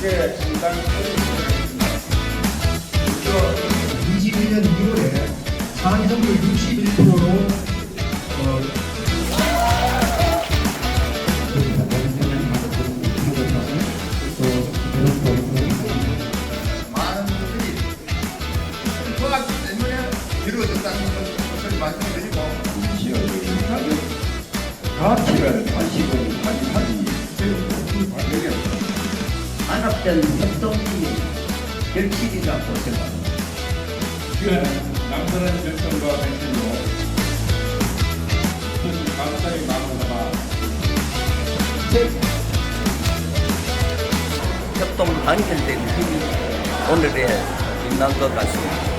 이제 일단 21년 1월에 찬성률 61%로 어, 많은 분들이 그 통과하기 때문에 이루어졌다는 것을 말씀드리고 가치를 가지고 안압된 협동이 결실이라고 생각합니다. 귀한 남다른 결정과 백신으로 그것을 감사히 마음을 협동 단결된 힘이 오늘에 빛난 것 같습니다.